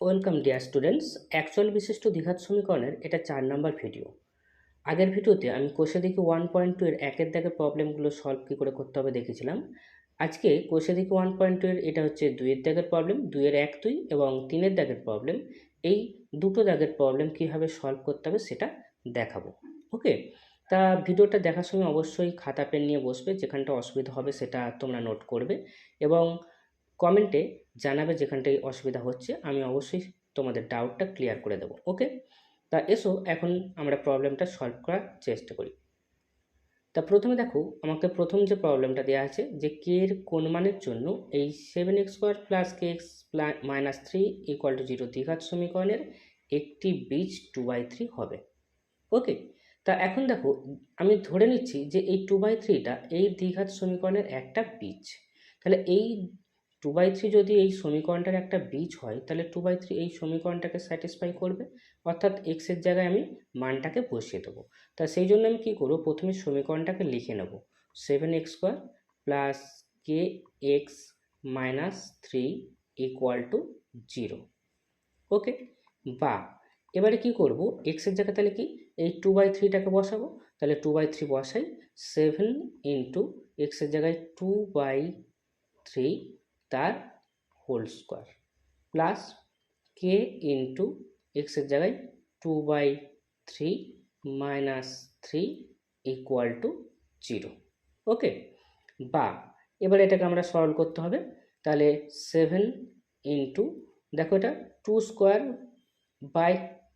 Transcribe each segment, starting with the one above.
Welcome dear students actual বিশিষ্ট দ্বিঘাত সমীকরণের এটা চার নাম্বার ভিডিও। আগের ভিডিওতে আমি কোষে দেখি ওয়ান পয়েন্ট টু এর একের দাগের প্রবলেমগুলো সলভ কী করে করতে হবে দেখেছিলাম। আজকে কোষে দেখি ওয়ান পয়েন্ট টু এর এটা হচ্ছে দুইয়ের দাগের প্রবলেম দুইয়ের এক দুই এবং তিনের দাগের প্রবলেম এই দুটো দাগের প্রবলেম কীভাবে সলভ করতে হবে সেটা দেখাবো। ওকে তা ভিডিওটা দেখার সময় অবশ্যই খাতা, পেন নিয়ে বসবে, যেখানটা অসুবিধা হবে সেটা তোমরা নোট করবে এবং কমেন্টে জানাবে যেখানটায় অসুবিধা হচ্ছে, আমি অবশ্যই তোমাদের ডাউটটা ক্লিয়ার করে দেবো ওকে তা এসো, এখন আমরা প্রবলেমটা সলভ করার চেষ্টা করি। তা প্রথমে দেখো, আমাকে প্রথম যে প্রবলেমটা দেওয়া আছে, যে কে এর কোন মানের জন্য এই seven x square plus k x minus three equal to zero দ্বিঘাত সমীকরণের একটি বীজ টু বাই থ্রি হবে ওকে তা এখন দেখো, আমি ধরে নিচ্ছি যে এই টু বাই থ্রিটা এই দ্বিঘাত সমীকরণের একটা বীজ, তাহলে এই টু বাই থ্রি যদি এই সমীকরণটার একটা বীজ হয়, তাহলে টু বাই থ্রি এই সমীকরণটাকে স্যাটিসফাই করবে। অর্থাৎ এক্সের জায়গায় আমি মানটাকে বসিয়ে দেবো। তা সেই জন্য আমি কী করব? প্রথমে সমীকরণটাকে লিখে নেব। Seven x square plus k x minus three equal to zero okay বা, এবারে কি করব? এক্সের জায়গায় তাহলে কি? এই টু বাই থ্রিটাকে বসাবো। তাহলে টু বাই থ্রি বসাই সেভেন ইন্টু এক্সের জায়গায় টু বাই থ্রি তার whole square. Plus k into এক্সের জায়গায় two by three minus three equal to zero okay বা এবার এটাকে আমরা সরল করতে হবে। তাহলে সেভেন ইন্টু দেখো এটা two square by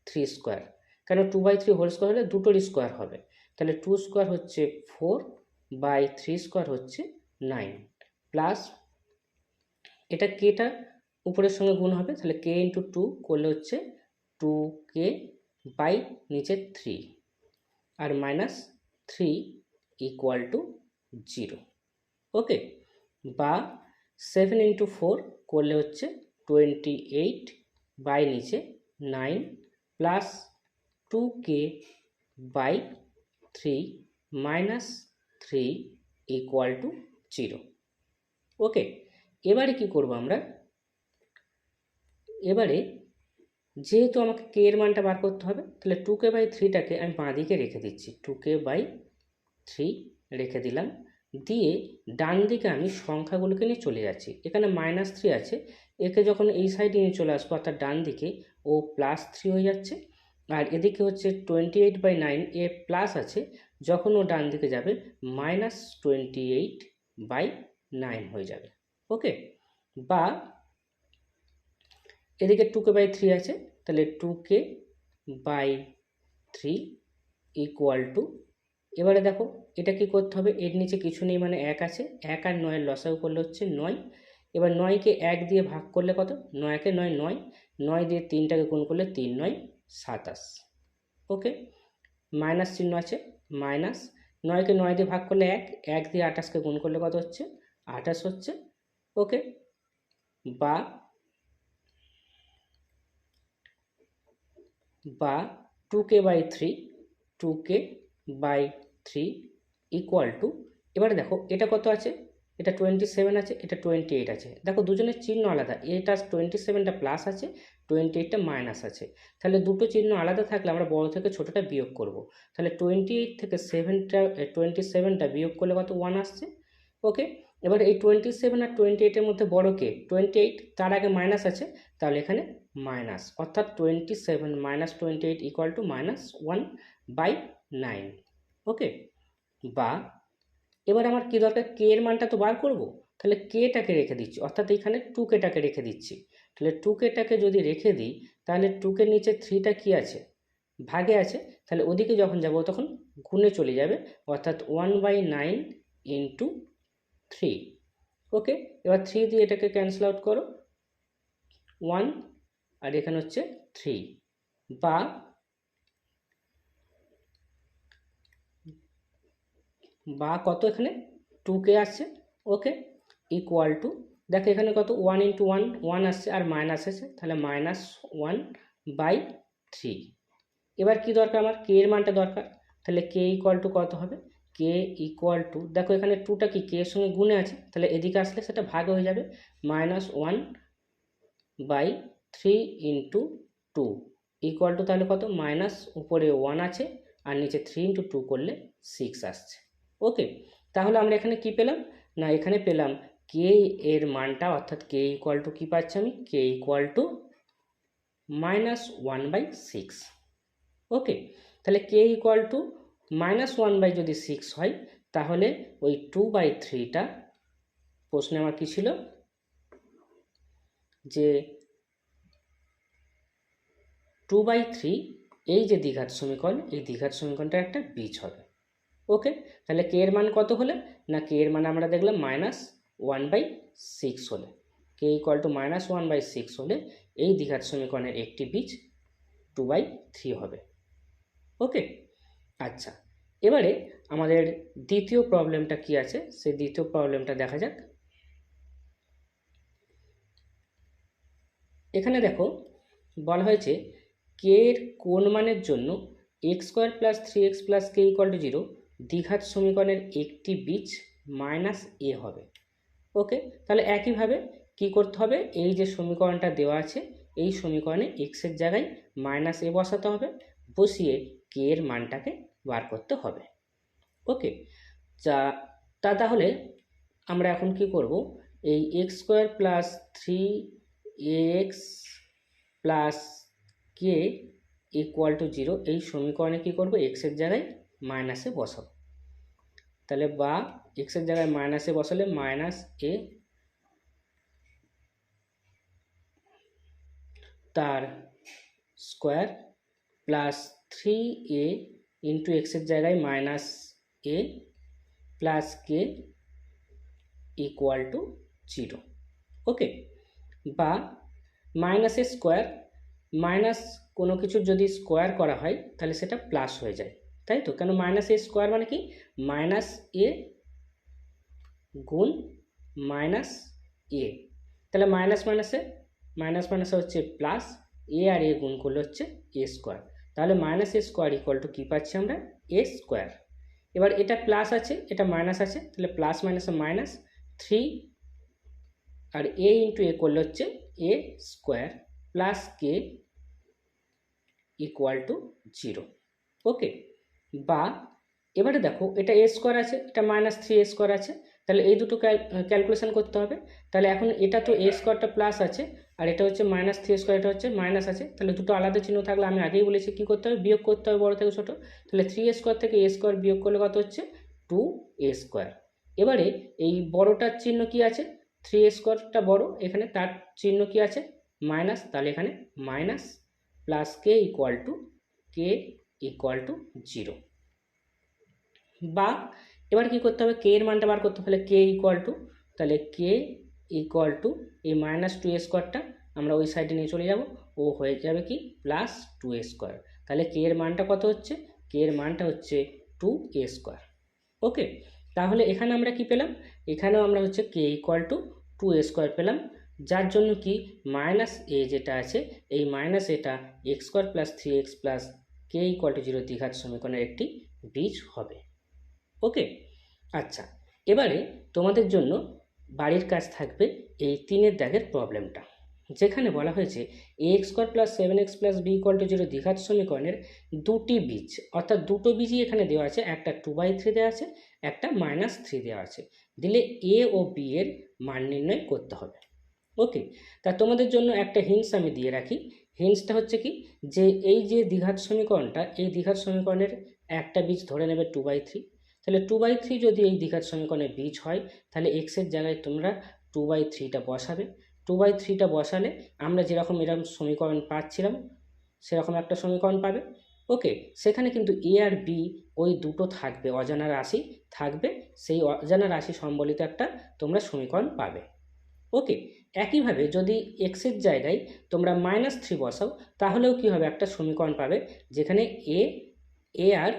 three square কেন two by three whole square হলে দুটোর স্কোয়ার হবে? তাহলে টু স্কোয়ার হচ্ছে ফোর বাই থ্রি স্কোয়ার হচ্ছে নাইন প্লাস এটা কেটা উপরের সঙ্গে গুণ হবে, তাহলে কে ইন্টু টু করলে হচ্ছে টু কে বাই নিচে three R minus three equal to zero okay বা সেভেন ইন্টু ফোর করলে হচ্ছে টোয়েন্টি এইট বাই নিচে nine plus two k by three minus three equal to zero okay এবারে কি করব আমরা? এবারে যেহেতু আমাকে কে এর মানটা বার করতে হবে, তাহলে টু কে বাই থ্রিটাকে আমি বাঁ দিকে রেখে দিচ্ছি। টু কে বাই থ্রি রেখে দিলাম। দিয়ে ডান দিকে আমি সংখ্যাগুলোকে নিয়ে চলে যাচ্ছি। এখানে মাইনাস থ্রি আছে। একে যখন এই সাইডে নিয়ে চলে আসব, অর্থাৎ ডান দিকে, ও প্লাস থ্রি হয়ে যাচ্ছে। আর এদিকে হচ্ছে টোয়েন্টি এইট বাই নাইন এ প্লাস আছে। যখন ও ডান দিকে যাবে minus twenty eight by nine হয়ে যাবে। ওকে? বা এদিকে টু কে বাই থ্রি আছে, তাহলে two k by three equal to এবারে দেখো, এটা কি করতে হবে? এর নিচে কিছু নেই মানে এক আছে। এক আর নয়ের লসাগু করলে হচ্ছে নয়। এবার নয়কে এক দিয়ে ভাগ করলে কত? নয়কে নয় নয়। নয় দিয়ে তিনটাকে গুণ করলে তিন, নয়, সাতাশ। ওকে? মাইনাস চিহ্ন আছে, মাইনাস। নয়কে নয় দিয়ে ভাগ করলে এক এক দিয়ে আঠাশকে গুণ করলে কত হচ্ছে? আঠাশ হচ্ছে। ওকে বা বা two k by three two k by three equal to. এবারে দেখো, এটা কত আছে? এটা টোয়েন্টি সেভেন আছে, এটা টোয়েন্টি এইট আছে। দেখো, দুজনের চিহ্ন আলাদা। এটা টোয়েন্টি সেভেনটা প্লাস আছে টোয়েন্টি এইটটা মাইনাস আছে। তাহলে দুটো চিহ্ন আলাদা থাকলে আমরা বড় থেকে ছোটোটা বিয়োগ করব। তাহলে টোয়েন্টি এইট থেকে সেভেনটা টোয়েন্টি সেভেনটা বিয়োগ করলে কত? ওয়ান আসছে। ওকে? এবার এই টোয়েন্টি সেভেন আর টোয়েন্টি এইটের মধ্যে বড় কে? টোয়েন্টি এইট তার আগে মাইনাস আছে, তাহলে এখানে মাইনাস অর্থাৎ twenty seven minus twenty eight equal to minus one by nine okay বা এবার আমার কী দরকার? কে এর মানটা তো বার করব? তাহলে কেটাকে রেখে দিচ্ছি। অর্থাৎ এখানে টু কেটাকে রেখে দিচ্ছি। তাহলে টু কেটাকে যদি রেখে দিই, তাহলে টু কে নিচে থ্রিটা কি আছে? ভাগে আছে। তাহলে ওদিকে যখন যাব, তখন গুণে চলে যাবে। অর্থাৎ one by nine into three okay এবার থ্রি দিয়ে এটাকে ক্যান্সেল আউট করো। ওয়ান আর এখানে হচ্ছে থ্রি বা বা কত এখানে? টু কে আসছে। ওকে ইকুয়াল টু দেখো এখানে কত? ওয়ান ইন্টু ওয়ান ওয়ান আসছে আর মাইনাস আছে তাহলে মাইনাস ওয়ান বাই থ্রি এবার কি দরকার আমার? কে এর মানটা দরকার। তাহলে কে ইকুয়াল টু কত হবে? কে ইকুয়াল টু দেখো এখানে টুটা কি কে এর সঙ্গে গুণে আছে, তাহলে এদিকে আসলে সেটা ভাগ হয়ে যাবে minus one by three into two equal to তাহলে কত মাইনাস উপরে ওয়ান আছে, আর নিচে থ্রি ইন্টু টু করলে সিক্স আসছে ওকে তাহলে আমরা এখানে কি পেলাম, না এখানে পেলাম কে এর মানটা, অর্থাৎ কে ইকুয়াল টু কী পাচ্ছি আমি k equal to minus one by six okay তাহলে k equal to minus one by যদি সিক্স হয়, তাহলে ওই টু বাই থ্রিটা প্রশ্নে আমার কী ছিল? যে টু বাই থ্রি এই যে দ্বিঘাত সমীকরণ, এই দ্বিঘাত সমীকরণটা একটা বীজ হবে। ওকে তাহলে কে এর মান কত হলে? না কে এর মান আমরা দেখলাম মাইনাস ওয়ান বাই সিক্স হলে। K equal to minus one by six হলে এই দ্বিঘাত সমীকরণের একটি বীজ টু বাই থ্রি হবে। ওকে আচ্ছা এবারে আমাদের দ্বিতীয় প্রবলেমটা কি আছে? সেই দ্বিতীয় প্রবলেমটা দেখা যাক। এখানে দেখো, বলা হয়েছে কে এর কোন মানের জন্য x square plus three x plus k equal to zero দ্বিঘাত সমীকরণের একটি বীজ মাইনাস এ হবে। ওকে তাহলে একইভাবে কি করতে হবে? এই যে সমীকরণটা দেওয়া আছে, এই সমীকরণে এক্সের জায়গায় মাইনাস এ বসাতে হবে, বসিয়ে কে এর মানটাকে বার করতে হবে। ওকে যা তা তাহলে আমরা এখন কি করব? এই x square plus three x plus k equal to zero এই সমীকরণে কী করব? এক্সের জায়গায় মাইনাসে বসাবো। তাহলে বা এক্সের জায়গায় মাইনাসে বসালে মাইনাস এ তার square plus three a into এক্সের জায়গায় minus a plus k equal to zero okay বা মাইনাস এ স্কোয়ার মাইনাস কোনো কিছুর যদি স্কোয়ার করা হয়, তাহলে সেটা প্লাস হয়ে যায়। তাই তো? কেন মাইনাস এ স্কোয়ার মানে কি? মাইনাস এ গুণ মাইনাস এ তাহলে মাইনাস মাইনাসে মাইনাস মাইনাসে হচ্ছে প্লাস এ আর এ গুণ করলে হচ্ছে এ স্কোয়ার তাহলে minus a square equal to কী পাচ্ছি আমরা? এ স্কোয়ার এবার এটা প্লাস আছে, এটা মাইনাস আছে, তাহলে প্লাস মাইনাসে মাইনাস থ্রি আর এ ইন্টু এ করলে হচ্ছে a square plus k equal to zero okay বা, এবারে দেখো, এটা এ স্কোয়ার আছে, এটা মাইনাস থ্রি এ স্কোয়ার আছে তাহলে এই দুটো ক্যালকুলেশন করতে হবে। তাহলে এখন এটা তো এ স্কোয়ারটা প্লাস আছে, আর এটা হচ্ছে মাইনাস থ্রি স্কোয়ার এটা হচ্ছে মাইনাস আছে। তাহলে দুটো আলাদা চিহ্ন থাকলে আমি আগেই বলেছি কী করতে হবে, বিয়োগ করতে হবে বড় থেকে ছোটো। তাহলে থ্রি স্কোয়ার থেকে এ স্কোয়ার বিয়োগ করলে কত হচ্ছে? টু এ স্কোয়ার এবারে এই বড়টার চিহ্ন কি আছে? থ্রি স্কোয়ারটা বড়, এখানে তার চিহ্ন কি আছে? মাইনাস তাহলে এখানে minus plus k equal to k equal to zero বা এবার কি করতে হবে? কে এর মানটা বার করতে হলে কে ইকুয়াল টু তাহলে কে ইকুয়াল টু এই মাইনাস টু স্কোয়ারটা আমরা ওই সাইডে নিয়ে চলে যাব। ও হয়ে যাবে কি? প্লাস টু স্কোয়ার তাহলে কে এর মানটা কত হচ্ছে? কে এর মানটা হচ্ছে টু এ স্কোয়ার ওকে তাহলে এখানে আমরা কি পেলাম? এখানেও আমরা হচ্ছে k equal to two a square পেলাম। যার জন্য কি? মাইনাস এ যেটা আছে, এই মাইনাস এটা x square plus three x plus k equal to zero দ্বিঘাত সমীকরণের একটি বীজ হবে। ওকে? আচ্ছা এবারে তোমাদের জন্য বাড়ির কাজ থাকবে এই তিনের দাগের প্রবলেমটা, যেখানে বলা হয়েছে a x square plus seven x plus b equal to zero দ্বিঘাত সমীকরণের দুটি বীজ, অর্থাৎ দুটো বীজই এখানে দেওয়া আছে, একটা টু বাই থ্রি দেওয়া আছে, একটা মাইনাস থ্রি দেওয়া আছে, দিলে এ ও বি এর মান নির্ণয় করতে হবে, ওকে? তা তোমাদের জন্য একটা হিন্স আমি দিয়ে রাখি হিন্সটা হচ্ছে কি, যে এই যে দ্বিঘাত সমীকরণটা, এই দ্বিঘাত সমীকরণের একটা বীজ ধরে নেবে টু বাই থ্রি তাহলে টু বাই থ্রি যদি এই দ্বিঘাত সমীকরণের বীজ হয়, তাহলে এক্সের জায়গায় তোমরা টু বাই থ্রিটা বসাবে। টু বাই থ্রিটা বসালে আমরা যেরকম এরকম সমীকরণ পাচ্ছিলাম, সেরকম একটা সমীকরণ পাবে। ওকে সেখানে কিন্তু এ আর বি ওই দুটো থাকবে, অজানা রাশি থাকবে, সেই অজানা রাশি সম্বলিত একটা তোমরা সমীকরণ পাবে। ওকে একইভাবে যদি এক্সের জায়গায় তোমরা মাইনাস থ্রি বসাও, তাহলেও কি হবে? একটা সমীকরণ পাবে, যেখানে এ এ আর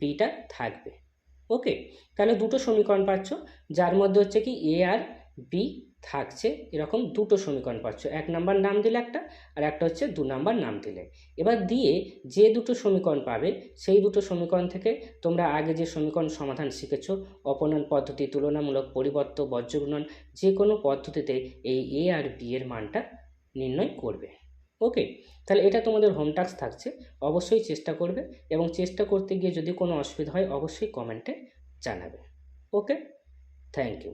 বিটা থাকবে। ওকে তাহলে দুটো সমীকরণ পাচ্ছ, যার মধ্যে হচ্ছে কি এ আর বি থাকছে, এরকম দুটো সমীকরণ পাচ্ছ। এক নাম্বার নাম দিলে একটা, আর একটা হচ্ছে দু নাম্বার নাম দিলে। এবার দিয়ে যে দুটো সমীকরণ পাবে, সেই দুটো সমীকরণ থেকে তোমরা আগে যে সমীকরণ সমাধান শিখেছো অপনয়ন পদ্ধতি, তুলনামূলক পরিবর্ত বজ্রগুণন যে কোনো পদ্ধতিতে এই এ আর বি এর মানটা নির্ণয় করবে। ওকে তাহলে এটা তোমাদের হোম টাস্ক থাকছে, অবশ্যই চেষ্টা করবে এবং চেষ্টা করতে গিয়ে যদি কোনো অসুবিধা হয়, অবশ্যই কমেন্টে জানাবে। Okay thank you